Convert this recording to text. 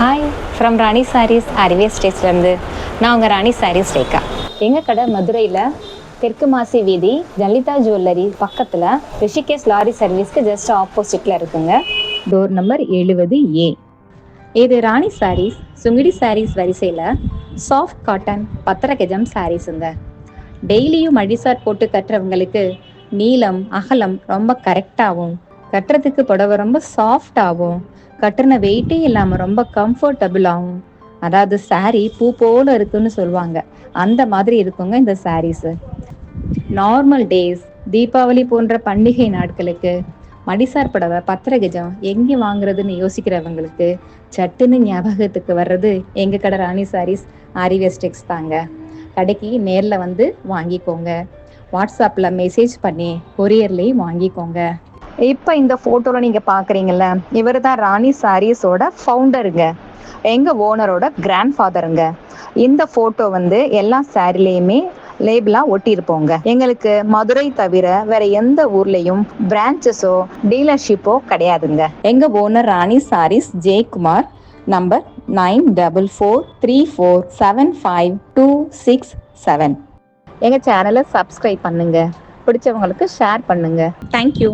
Hi from ராணி சாரீஸ் அறிவே ஸ்டேட்ஸ்லேருந்து நான் உங்கள் ராணி சாரீஸ் ரேகா. எங்கள் கடை மதுரையில் தெற்கு மாசி வீதி லலிதா ஜுவல்லரி பக்கத்தில் ரிஷிகேஷ் லாரி சர்வீஸ்க்கு ஜஸ்ட் ஆப்போசிட்டில் இருக்குங்க. டோர் நம்பர் எழுபது ஏ இது ராணி சாரீஸ் சுங்கிடி சாரீஸ் வரிசையில் சாஃப்ட் காட்டன் பத்திரகஜம் சாரீஸுங்க டெய்லியும் மடிசார் போட்டு கட்டுறவங்களுக்கு நீளம் அகலம் ரொம்ப கரெக்டாகவும் கட்டுறதுக்கு புடவை ரொம்ப சாஃப்டாகவும் கட்டுன வெயிட்டே இல்லாமல் ரொம்ப கம்ஃபர்டபுளாகவும் அதாவது சாரி பூ போல இருக்குன்னு சொல்லுவாங்க. அந்த மாதிரி இருக்குங்க இந்த சாரீஸ் நார்மல் டேஸ் தீபாவளி போன்ற பண்டிகை நாட்களுக்கு மடிசார் புடவை பத்திரகஜம் எங்கே வாங்குறதுன்னு யோசிக்கிறவங்களுக்கு சட்டுன்னு ஞாபகத்துக்கு வர்றது எங்கள் கடை ராணி சாரீஸ் ஆரிவெஸ்டெக்ஸ் தாங்க. கடைக்கு நேரில் வந்து வாங்கிக்கோங்க. வாட்ஸ்அப்பில் மெசேஜ் பண்ணி கொரியர்லேயும் வாங்கிக்கோங்க. இப்போ இந்த ஃபோட்டோவில் நீங்கள் பார்க்குறீங்கல்ல இவர் தான் ராணி சாரீஸோட ஃபவுண்டருங்க எங்கள் ஓனரோட கிராண்ட் ஃபாதருங்க இந்த ஃபோட்டோ வந்து எல்லா சாரிலையுமே லேபிளாக ஒட்டியிருப்போங்க. எங்களுக்கு மதுரை தவிர வேற எந்த ஊர்லேயும் பிரான்ச்சஸோ டீலர்ஷிப்போ கிடையாதுங்க. எங்கள் owner Rani Sarees Jayakumar number nine double four three four seven five two six seven எங்கள் சேனலை சப்ஸ்கிரைப் பண்ணுங்க. பிடிச்சவங்களுக்கு ஷேர் பண்ணுங்க. தேங்க்யூ